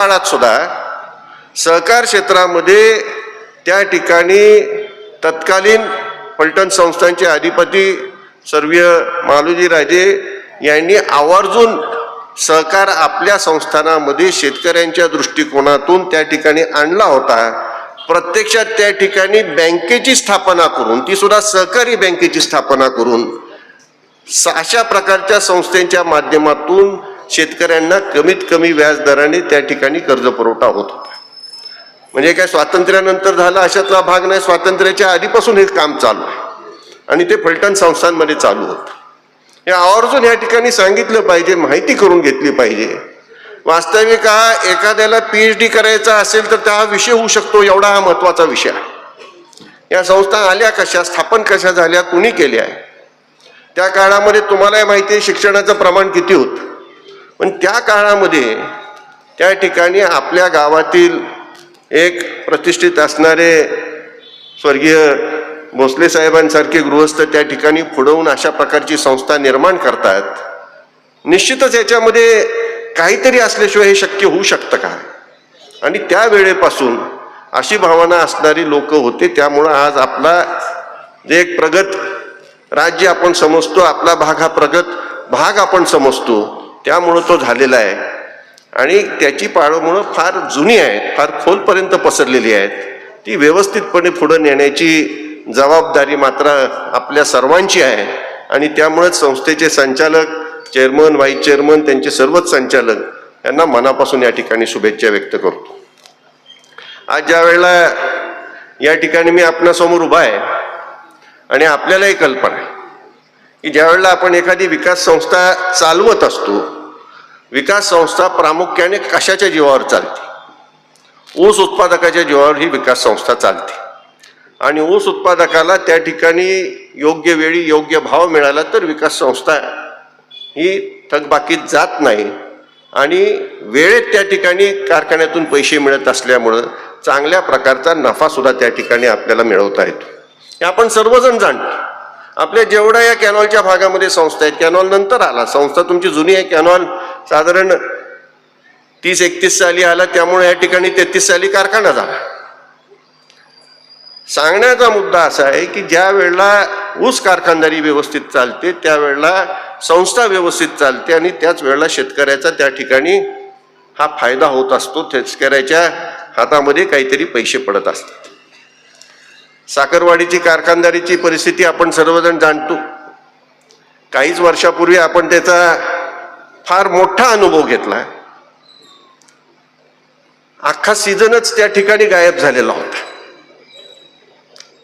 काळात सुद्धा सहकार क्षेत्रामध्ये त्या ठिकाणी तत्कालीन पलटण संस्थांचे अधिपती सर्वीय मालोजी राजे यांनी आवर्जून सहकार आपल्या संस्थानामध्ये शेतकऱ्यांच्या दृष्टिकोनातून त्या ठिकाणी आणला होता. प्रत्यक्षात त्या ठिकाणी बँकेची स्थापना करून ती सुद्धा सहकारी बँकेची स्थापना करून अशा प्रकारच्या संस्थेच्या माध्यमातून शेतकऱ्यांना कमीत कमी व्याज दराने त्या ठिकाणी कर्ज पुरवठा होत होता. म्हणजे काय स्वातंत्र्यानंतर झालं अशातला भाग नाही. स्वातंत्र्याच्या आधीपासून हे काम चालू आहे. आणि ते फलटण संस्थांमध्ये चालू होतं. हे आवर्जून या ठिकाणी सांगितलं पाहिजे माहिती करून घेतली पाहिजे. वास्तविक हा एखाद्याला पी एच डी करायचा असेल तर त्या हा विषय होऊ शकतो एवढा हा महत्त्वाचा विषय आहे. या संस्था आल्या कशा स्थापन कशा झाल्या कुणी केल्या? आहे त्या काळामध्ये तुम्हालाही माहिती आहे शिक्षणाचं प्रमाण किती होतं. पण त्या काळामध्ये त्या ठिकाणी आपल्या गावातील एक प्रतिष्ठित असणारे स्वर्गीय भोसले साहेबांसारखे गृहस्थ त्या ठिकाणी पुढवून अशा प्रकारची संस्था निर्माण करतात. निश्चितच याच्यामध्ये काहीतरी असल्याशिवाय हे शक्य होऊ शकतं का? आणि त्या वेळेपासून अशी भावना असणारी लोक होते त्यामुळं आज आपला जे एक प्रगत राज्य आपण समजतो आपला भाग हा प्रगत भाग आपण समजतो. त्यामुळं तो झालेला आहे. आणि त्याची पाळंमुळं फार जुनी आहेत फार खोलपर्यंत पसरलेली आहेत. ती व्यवस्थितपणे पुढं नेण्याची जबाबदारी मात्र आपल्या सर्वांची आहे. आणि त्यामुळेच संस्थेचे संचालक चेअरमन व्हाईस चेअरमन त्यांचे सर्वच संचालक यांना मनापासून या ठिकाणी शुभेच्छा व्यक्त करतो. आज ज्या वेळेला या ठिकाणी मी आपणासमोर उभा आहे आणि आपल्यालाही कल्पना आहे की ज्यावेळेला आपण एखादी विकास संस्था चालवत असतो विकास संस्था प्रामुख्याने कशाच्या जीवावर चालते? ऊस उत्पादकाच्या जीवावर ही विकास संस्था चालते. आणि ऊस उत्पादकाला त्या ठिकाणी योग्य वेळी योग्य भाव मिळाला तर विकास संस्था ही थकबाकीत जात नाही आणि वेळेत त्या ठिकाणी कारखान्यातून पैसे मिळत असल्यामुळं चांगल्या प्रकारचा नफासुद्धा त्या ठिकाणी आपल्याला मिळवता येतो. हे आपण सर्वजण जाणतो. आपल्या जेवढ्या या कॅनॉलच्या भागामध्ये संस्था आहेत कॅनॉल नंतर आला. संस्था तुमची जुनी आहे कॅनॉल साधारण तीस एकतीस साली आला त्यामुळे या ठिकाणी तेहतीस साली कारखाना झाला. सांगण्याचा मुद्दा असा आहे की ज्या वेळेला ऊस कारखानदारी व्यवस्थित चालते त्यावेळेला संस्था व्यवस्थित चालते आणि त्याच वेळेला शेतकऱ्याचा त्या ठिकाणी हा फायदा होत असतो शेतकऱ्याच्या हातामध्ये काहीतरी पैसे पडत असतात. साखरवाडीची कारखानदारीची परिस्थिती आपण सर्वजण जाणतो. काहीच वर्षापूर्वी आपण त्याचा फार मोठा अनुभव घेतला. अख्खा सीझनच त्या ठिकाणी गायब झालेला होता.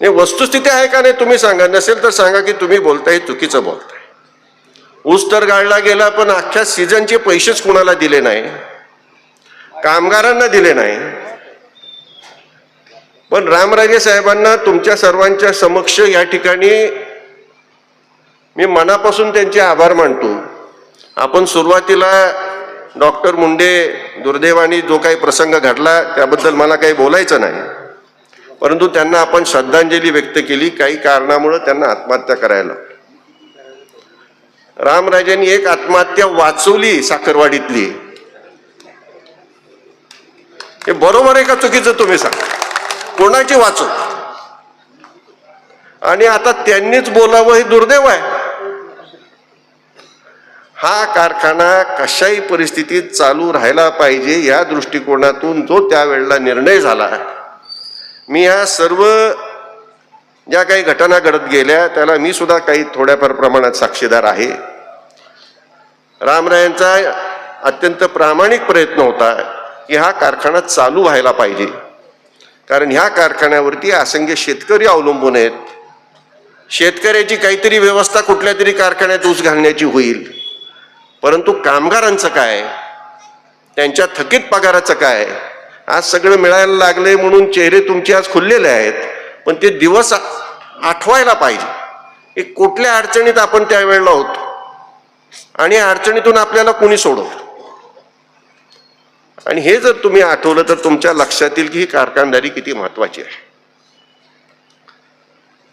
हे वस्तुस्थिती आहे का नाही तुम्ही सांगा. नसेल तर सांगा की तुम्ही बोलताय चुकीचं बोलताय. ऊस तर गाळला गेला पण अख्ख्या सीझनचे पैसेच कुणाला दिले नाही? कामगारांना दिले नाही. पण रामराजे साहेबांना तुमच्या सर्वांच्या समक्ष या ठिकाणी मी मनापासून त्यांचे आभार मानतो. आपण सुरुवातीला डॉक्टर मुंडे दुर्दैवाने जो काही प्रसंग घडला त्याबद्दल मला काही बोलायचं नाही. परंतु त्यांना आपण श्रद्धांजली व्यक्त केली काही कारणामुळं त्यांना आत्महत्या करायला रामराजांनी एक आत्महत्या वाचवली साखरवाडीतली. हे बरोबर आहे का चुकीचं तुम्ही सांगा? कोणाची वाचव आणि आता त्यांनीच बोलावं हे दुर्दैव आहे. हा कारखाना कशाही परिस्थितीत चालू राहायला पाहिजे या दृष्टिकोनातून जो त्यावेळेला निर्णय झाला मी ह्या सर्व ज्या काही घटना घडत गेल्या त्याला मी सुद्धा काही थोड्याफार प्रमाणात साक्षीदार आहे. रामरायांचा अत्यंत प्रामाणिक प्रयत्न होता की हा कारखाना चालू व्हायला पाहिजे. कारण ह्या कारखान्यावरती असंख्य शेतकरी अवलंबून आहेत. शेतकऱ्याची काहीतरी व्यवस्था कुठल्या तरी कारखान्यात ऊस घालण्याची होईल. परंतु कामगारांचं काय? त्यांच्या थकीत पगाराचं काय? आज सगळं मिळायला लागले म्हणून चेहरे तुमचे आज खुललेले आहेत. पण ते दिवस आठवायला पाहिजे. हे कुठल्या अडचणीत आपण त्यावेळेला होतो? आणि या अडचणीतून आपल्याला कोणी सोडवतो? आणि हे जर तुम्ही आठवलं तर तुमच्या लक्षात येईल की ही कारखानदारी किती महत्वाची आहे.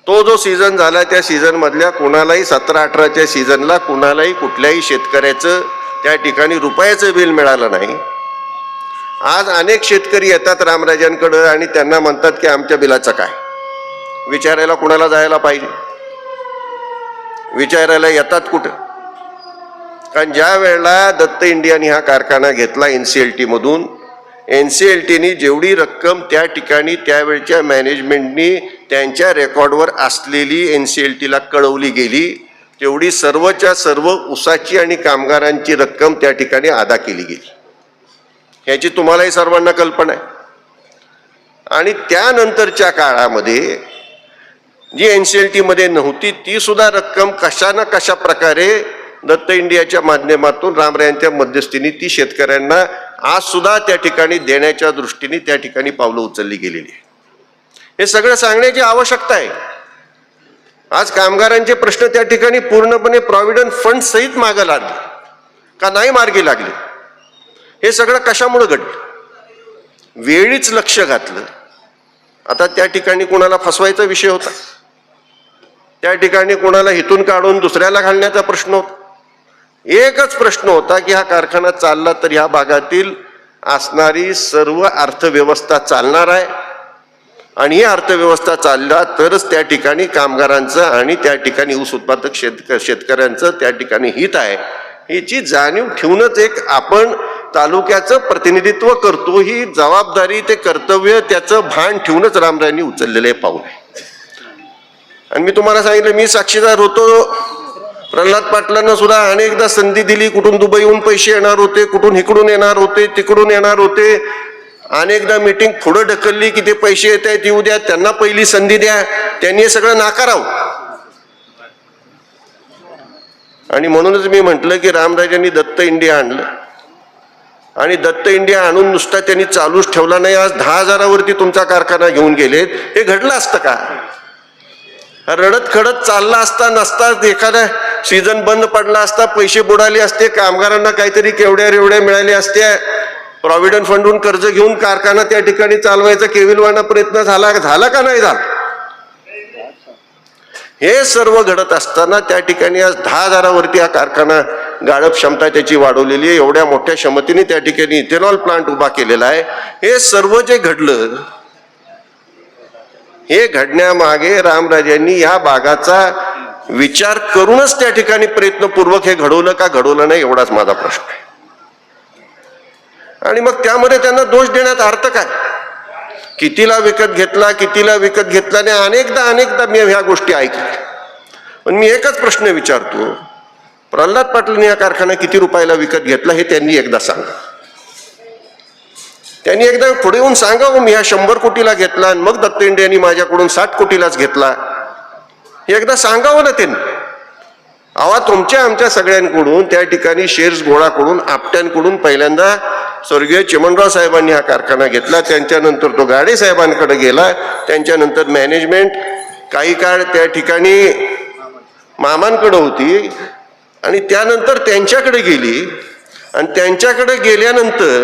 तो जो सीझन झाला त्या सीझनमधल्या कुणालाही सतरा अठराच्या सीझनला कुणालाही कुठल्याही शेतकऱ्याचं त्या ठिकाणी रुपयाचं बिल मिळालं नाही. आज अनेक शेतकरी येतात रामराजांकडं आणि त्यांना म्हणतात की आमच्या बिलाचं काय? विचारायला कुणाला जायला पाहिजे? विचारायला येतात कुठं? कारण ज्या वेळेला दत्त इंडियाने हा कारखाना घेतला एन सी एल टीमधून एन सी एल टीनी जेवढी रक्कम त्या ठिकाणी त्यावेळच्या मॅनेजमेंटनी त्यांच्या रेकॉर्डवर असलेली एन सी एल टीला कळवली गेली तेवढी सर्वच्या सर्व उसाची आणि कामगारांची रक्कम त्या ठिकाणी अदा केली गेली. ह्याची तुम्हालाही सर्वांना कल्पना आहे. आणि त्यानंतरच्या काळामध्ये जी एन सी एल टीमध्ये नव्हती तीसुद्धा रक्कम कशा ना कशा प्रकारे दत्त इंडियाच्या माध्यमातून रामरायांच्या मध्यस्थीने ती शेतकऱ्यांना आज सुद्धा त्या ठिकाणी देण्याच्या दृष्टीने त्या ठिकाणी पावलं उचलली गेलेली आहे हे सगळं सांगण्याची आवश्यकता आहे. आज कामगारांचे प्रश्न त्या ठिकाणी पूर्णपणे प्रॉव्हिडंट फंड सहित मागं लागले. का नाही मार्गी लागले? हे सगळं कशामुळे घडलं? वेळीच लक्ष घातलं. आता त्या ठिकाणी कोणाला फसवायचा विषय होता? त्या ठिकाणी कोणाला हिथून काढून दुसऱ्याला घालण्याचा प्रश्न होता? एकच प्रश्न होता की हा कारखाना चालला तर ह्या भागातील असणारी सर्व अर्थव्यवस्था चालणार आहे. आणि ही अर्थव्यवस्था चालला तरच त्या ठिकाणी कामगारांचं आणि त्या ठिकाणी ऊस उत्पादक शेतक शेतकऱ्यांचं त्या ठिकाणी हित आहे. याची जाणीव ठेवूनच एक आपण तालुक्याचं प्रतिनिधित्व करतो ही जबाबदारी ते कर्तव्य त्याचं भान ठेवूनच रामरायांनी उचललेलं आहे पाऊल. आहे आणि मी तुम्हाला सांगितलं मी साक्षीदार होतो प्रल्हाद पाटलांना सुद्धा अनेकदा संधी दिली. कुठून दुबईहून पैसे येणार होते कुठून इकडून येणार होते तिकडून येणार होते. अनेकदा मीटिंग पुढं ढकलली की ते पैसे येत आहेत येऊ द्या त्यांना पहिली संधी द्या. त्यांनी हे सगळं नाकारावं. आणि म्हणूनच मी म्हटलं की रामराजांनी दत्त इंडिया आणलं. आणि दत्त इंडिया आणून नुसता त्यांनी चालूच ठेवला नाही. आज दहा हजारावरती तुमचा कारखाना घेऊन गेलेत. हे घडलं असतं का? रडत खडत चालला असता नसता एखादा सीझन बंद पडला असता पैसे बुडाले असते कामगारांना काहीतरी केवढ्या रेवड्या मिळाल्या असत्या. प्रॉव्हिडंट फंडून कर्ज घेऊन कारखाना त्या ठिकाणी चालवायचा केविलवाना प्रयत्न झाला झाला का नाही झाला? हे सर्व घडत असताना त्या ठिकाणी आज दहा हजारावरती हा कारखाना गाळप क्षमता त्याची वाढवलेली आहे. एवढ्या मोठ्या क्षमतेने त्या ठिकाणी इथेनॉल प्लांट उभा केलेला आहे. हे सर्व जे घडलं हे घडण्यामागे रामराजांनी या भागाचा विचार करूनच त्या ठिकाणी प्रयत्नपूर्वक हे घडवलं का घडवलं नाही एवढाच माझा प्रश्न आहे. आणि मग त्यामध्ये त्यांना दोष देण्यात अर्थ काय? कितीला विकत घेतला कितीला विकत घेतला आणि अनेकदा अनेकदा मी ह्या गोष्टी ऐकल्या. पण मी एकच प्रश्न विचारतो प्रल्हाद पाटलांनी हा कारखाना किती रुपयाला विकत घेतला हे त्यांनी एकदा सांगा. त्यांनी एकदा पुढे येऊन सांगावं मी हा शंभर कोटीला घेतला आणि मग दत्तेंडे यांनी माझ्याकडून साठ कोटीलाच घेतला. हे एकदा सांगावं ना त्यांनी. आवा तुमच्या आमच्या सगळ्यांकडून त्या ठिकाणी शेअर्स गोळा करून आपट्यांकडून पहिल्यांदा स्वर्गीय चिमणराव साहेबांनी हा कारखाना घेतला. त्यांच्यानंतर तो गाडे साहेबांकडे गेला. त्यांच्यानंतर मॅनेजमेंट काही काळ त्या ठिकाणी मामांकडे होती आणि त्यानंतर त्यांच्याकडे गेली. आणि त्यांच्याकडे गेल्यानंतर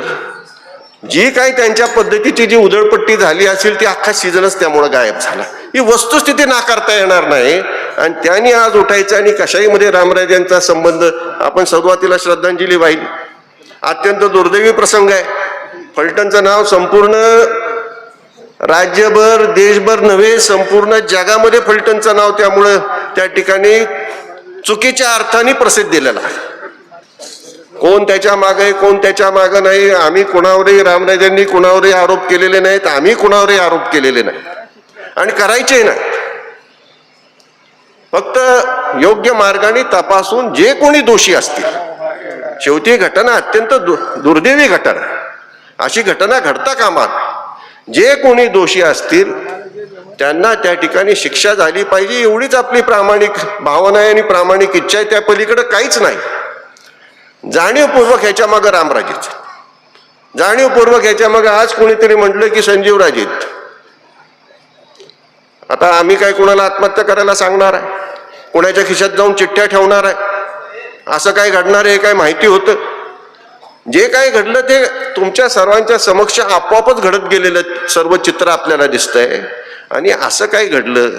जी काही त्यांच्या पद्धतीची जी उधळपट्टी झाली असेल ती अख्खा सीझनच त्यामुळे गायब झाला. ही वस्तुस्थिती नाकारता येणार नाही. आणि त्यांनी आज उठायचं आणि कशाईमध्ये रामराजांचा संबंध आपण सुरुवातीला श्रद्धांजली वाहिली. अत्यंत दुर्दैवी प्रसंग आहे. फलटणचं नाव संपूर्ण राज्यभर देशभर नव्हे संपूर्ण जगामध्ये फलटणचं नाव त्यामुळं त्या ठिकाणी चुकीच्या अर्थाने प्रसिद्ध दिलेलं आहे. कोण त्याच्यामागे कोण त्याच्यामागे नाही आम्ही कुणावरही रामराजांनी कुणावरही आरोप केलेले नाहीत आम्ही कुणावरही आरोप केलेले नाही. आणि करायचे नाही. फक्त योग्य मार्गाने तपासून जे कोणी दोषी असतील. शेवटी घटना अत्यंत दु दुर्दैवी घटना. अशी घटना घडता कामा जे कोणी दोषी असतील त्यांना त्या ठिकाणी शिक्षा झाली पाहिजे एवढीच आपली प्रामाणिक भावना आहे आणि प्रामाणिक इच्छा आहे त्या पलीकडे काहीच नाही. जाणीवपूर्वक ह्याच्या मागं रामराजेच जाणीवपूर्वक ह्याच्या मागं आज कोणीतरी म्हटलं की संजीवराजेत आता आम्ही काय कोणाला आत्महत्या करायला सांगणार आहे? कोणाच्या खिशात जाऊन चिठ्ठ्या ठेवणार आहे? असं काय घडणार आहे हे काय माहिती होतं? जे काय घडलं ते तुमच्या सर्वांच्या समक्ष आपोआपच घडत गेलेलं सर्व चित्र आपल्याला दिसतंय. आणि असं काय घडलं?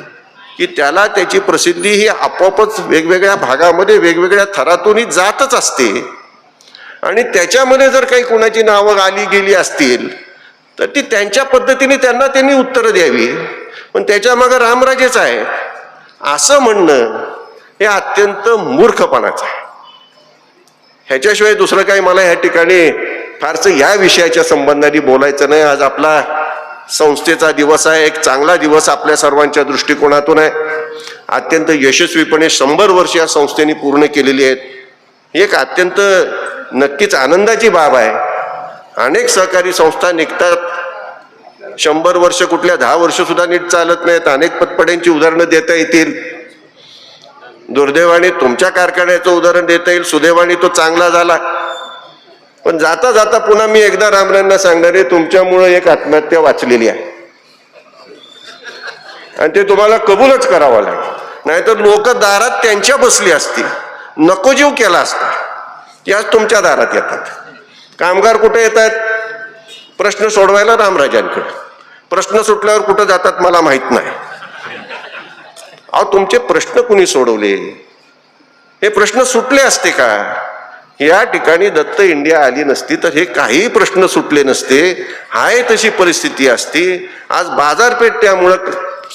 की त्याला त्याची प्रसिद्धी ही आपोआपच वेगवेगळ्या भागामध्ये वेगवेगळ्या थरातूनही जातच असते. आणि त्याच्यामध्ये जर काही कुणाची नावं आली गेली असतील तर ती त्यांच्या पद्धतीने त्यांना त्यांनी उत्तरं द्यावी. पण त्याच्यामागं रामराजेच आहे. असं म्हणणं हे अत्यंत मूर्खपणाचं आहे. ह्याच्याशिवाय दुसरं काही मला ह्या ठिकाणी फारसं या विषयाच्या संबंधाने बोलायचं नाही. आज आपला संस्थेचा दिवस आहे एक चांगला दिवस आपल्या सर्वांच्या दृष्टिकोनातून आहे. अत्यंत यशस्वीपणे शंभर वर्ष या संस्थेने पूर्ण केलेली आहेत. एक अत्यंत नक्कीच आनंदाची बाब आहे. अनेक सहकारी संस्था निघतात. शंभर वर्ष कुठल्या दहा वर्ष सुद्धा नीट चालत नाहीत. अनेक पतपड्यांची उदाहरणं देता येतील. दुर्दैवाने तुमच्या कारखान्याचं उदाहरण देता येईल. सुदैवाने तो चांगला झाला. पण जाता जाता पुन्हा मी एकदा रामरायांना सांगणार आहे तुमच्यामुळे एक आत्महत्या वाचलेली आहे. आणि ते तुम्हाला कबूलच करावं लागेल. नाहीतर लोक दारात त्यांच्या बसली असतील. नको जीव केला असता. त्याच तुमच्या दारात येतात. कामगार कुठे येतात प्रश्न सोडवायला रामराजांकडे. प्रश्न सुटल्यावर कुठं जातात मला माहीत नाही. अहो तुमचे प्रश्न कुणी सोडवले? हे प्रश्न सुटले असते का? या ठिकाणी दत्त इंडिया आली नसती तर हे काही प्रश्न सुटले नसते. हाय तशी परिस्थिती असती. आज बाजारपेठ त्यामुळं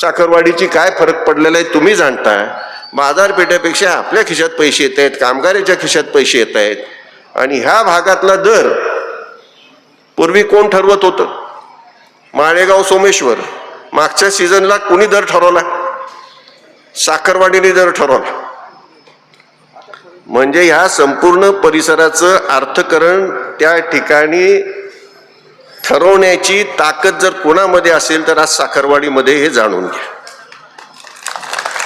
साखरवाडीची काय फरक पडलेला आहे तुम्ही जाणता बाजारपेठेपेक्षा आपल्या खिशात पैसे येत आहेत कामगाराच्या खिशात पैसे येत आहेत. आणि ह्या भागातला दर पूर्वी कोण ठरवत होतं? माळेगाव सोमेश्वर. मागच्या सीझनला कोणी दर ठरवला? साखरवाडीने दर ठरवला. म्हणजे ह्या संपूर्ण परिसराचं अर्थकरण त्या ठिकाणी ठरवण्याची ताकद जर कोणामध्ये असेल तर आज साखरवाडीमध्ये हे जाणून घ्या.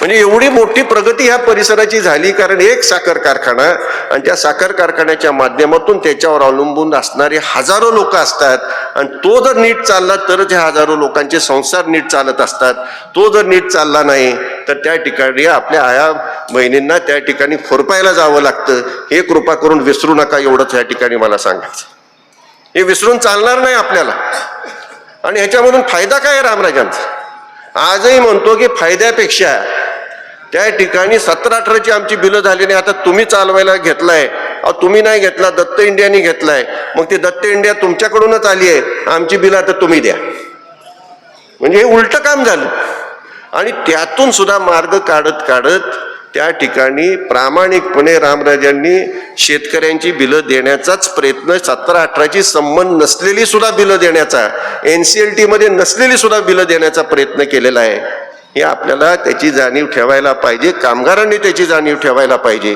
म्हणजे एवढी मोठी प्रगती ह्या परिसराची झाली कारण एक साखर कारखाना आणि त्या साखर कारखान्याच्या माध्यमातून त्याच्यावर अवलंबून असणारे हजारो लोक असतात. आणि तो जर नीट चालला तरच ह्या हजारो लोकांचे संसार नीट चालत असतात. तो जर नीट चालला नाही तर त्या ठिकाणी आपल्या आया बहिणींना त्या ठिकाणी फोरपायला जावं लागतं. हे कृपा करून विसरू नका एवढंच या ठिकाणी मला सांगायचं. हे विसरून चालणार नाही आपल्याला. आणि ह्याच्यामधून फायदा काय आहे रामराजांचा? आजही म्हणतो की फायद्यापेक्षा त्या ठिकाणी सतरा अठराची आमची बिलं झाली नाही आता तुम्ही चालवायला घेतलाय. अहो तुम्ही नाही घेतला दत्त इंडियानी घेतलाय. मग ते दत्त इंडिया तुमच्याकडूनच आली आहे. आमची बिलं आता तुम्ही द्या. म्हणजे हे उलट काम झालं. आणि त्यातून सुद्धा मार्ग काढत काढत त्या ठिकाणी प्रामाणिकपणे रामराजांनी शेतकऱ्यांची बिलं देण्याचाच प्रयत्न सतरा अठराची संबंध नसलेली सुद्धा बिलं देण्याचा एन सी एल टीमध्ये नसलेली सुद्धा बिलं देण्याचा प्रयत्न केलेला आहे. हे आपल्याला त्याची जाणीव ठेवायला पाहिजे कामगारांनी त्याची जाणीव ठेवायला पाहिजे.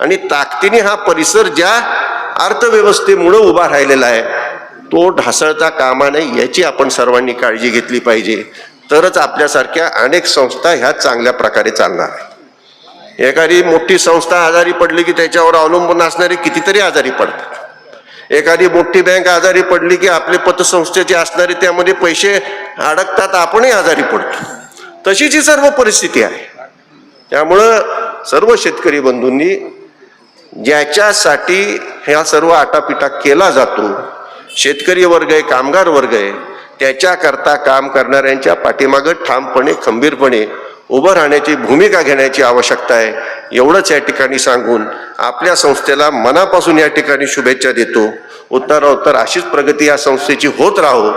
आणि ताकदीने हा परिसर ज्या अर्थव्यवस्थेमुळं उभा राहिलेला आहे तो ढासळता कामा नये याची आपण सर्वांनी काळजी घेतली पाहिजे. तरच आपल्यासारख्या अनेक संस्था ह्या चांगल्या प्रकारे चालणार एखादी मोठी संस्था आजारी पडली की त्याच्यावर अवलंबून असणारे कितीतरी आजारी पडतात. एखादी मोठी बँक आजारी पडली की आपले पतसंस्थेचे असणारे त्यामध्ये पैसे अडकतात आपणही आजारी पडतो. तशीच ही सर्व परिस्थिती आहे. त्यामुळं सर्व शेतकरी बंधूंनी ज्याच्यासाठी ह्या सर्व आटापिटा केला जातो शेतकरी वर्ग आहे कामगार वर्ग आहे त्याच्याकरता काम करणाऱ्यांच्या पाठीमागं ठामपणे खंबीरपणे उभं राहण्याची भूमिका घेण्याची आवश्यकता आहे. एवढंच या ठिकाणी सांगून आपल्या संस्थेला मनापासून या ठिकाणी शुभेच्छा देतो. उत्तरोत्तर अशीच प्रगती या संस्थेची होत राहो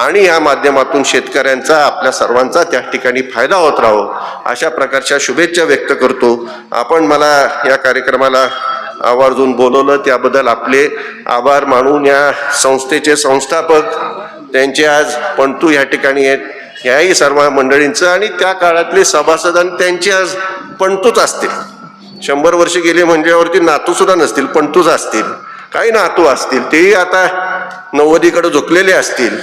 आणि या माध्यमातून शेतकऱ्यांचा आपल्या सर्वांचा त्या ठिकाणी फायदा होत राहो अशा प्रकारच्या शुभेच्छा व्यक्त करतो. आपण मला या कार्यक्रमाला आवर्जून बोलवलं. त्याबद्दल आपले आभार मानून या संस्थेचे संस्थापक त्यांचे आज पंतू या ठिकाणी आहेत. ह्याही सर्व मंडळींचं आणि त्या काळातले सभासद आणि त्यांचे आज पणतूच असतील. शंभर वर्ष गेले म्हणल्यावरती नातू सुद्धा नसतील पणतूच असतील. काही नातू असतील तेही आता नव्वदीकडे झुकलेले असतील.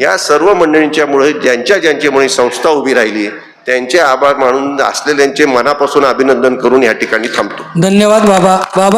या सर्व मंडळींच्यामुळे ज्यांच्या ज्यांच्यामुळे संस्था उभी राहिली त्यांचे आभार मानून असलेल्यांचे मनापासून अभिनंदन करून या ठिकाणी थांबतो. धन्यवाद बाबा. बाबा